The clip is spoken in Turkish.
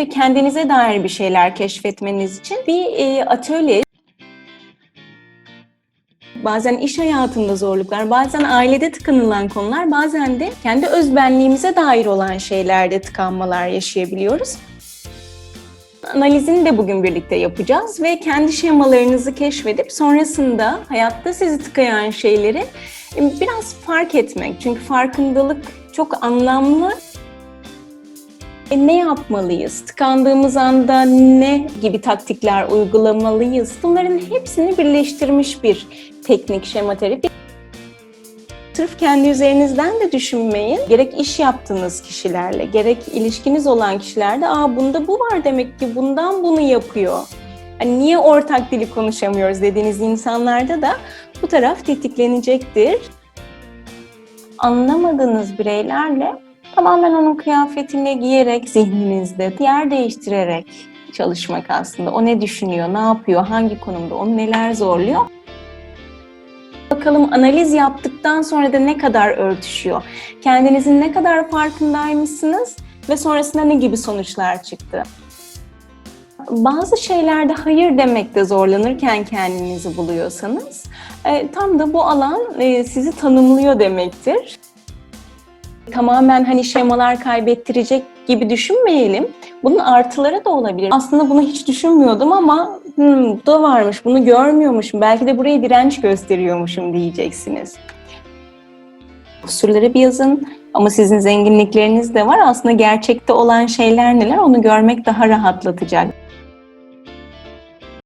ve kendinize dair bir şeyler keşfetmeniz için bir e, atölye Bazen iş hayatında zorluklar, bazen ailede tıkanılan konular, bazen de kendi özbenliğimize dair olan şeylerde tıkanmalar yaşayabiliyoruz. Analizini de bugün birlikte yapacağız ve kendi şemalarınızı keşfedip sonrasında hayatta sizi tıkayan şeyleri biraz fark etmek. Çünkü farkındalık çok anlamlı. E, ne yapmalıyız? Tıkandığımız anda ne gibi taktikler uygulamalıyız? Bunların hepsini birleştirmiş bir teknik, şema terapi. Sırf kendi üzerinizden de düşünmeyin. Gerek iş yaptığınız kişilerle, gerek ilişkiniz olan kişilerde aa bunda bu var demek ki bundan bunu yapıyor. Hani niye ortak dili konuşamıyoruz dediğiniz insanlarda da bu taraf tetiklenecektir. Anlamadığınız bireylerle tamamen onun kıyafetini giyerek zihninizde yer değiştirerek çalışmak aslında. O ne düşünüyor, ne yapıyor, hangi konumda, onu neler zorluyor. Bakalım analiz yaptıktan sonra da ne kadar örtüşüyor? Kendinizin ne kadar farkındaymışsınız ve sonrasında ne gibi sonuçlar çıktı? Bazı şeylerde hayır demekte zorlanırken kendinizi buluyorsanız e, tam da bu alan e, sizi tanımlıyor demektir. Tamamen hani şemalar kaybettirecek gibi düşünmeyelim. Bunun artıları da olabilir. Aslında bunu hiç düşünmüyordum ama hmm, bu da varmış, bunu görmüyormuşum. Belki de buraya direnç gösteriyormuşum diyeceksiniz. Kusurları bir yazın ama sizin zenginlikleriniz de var. Aslında gerçekte olan şeyler neler onu görmek daha rahatlatacak.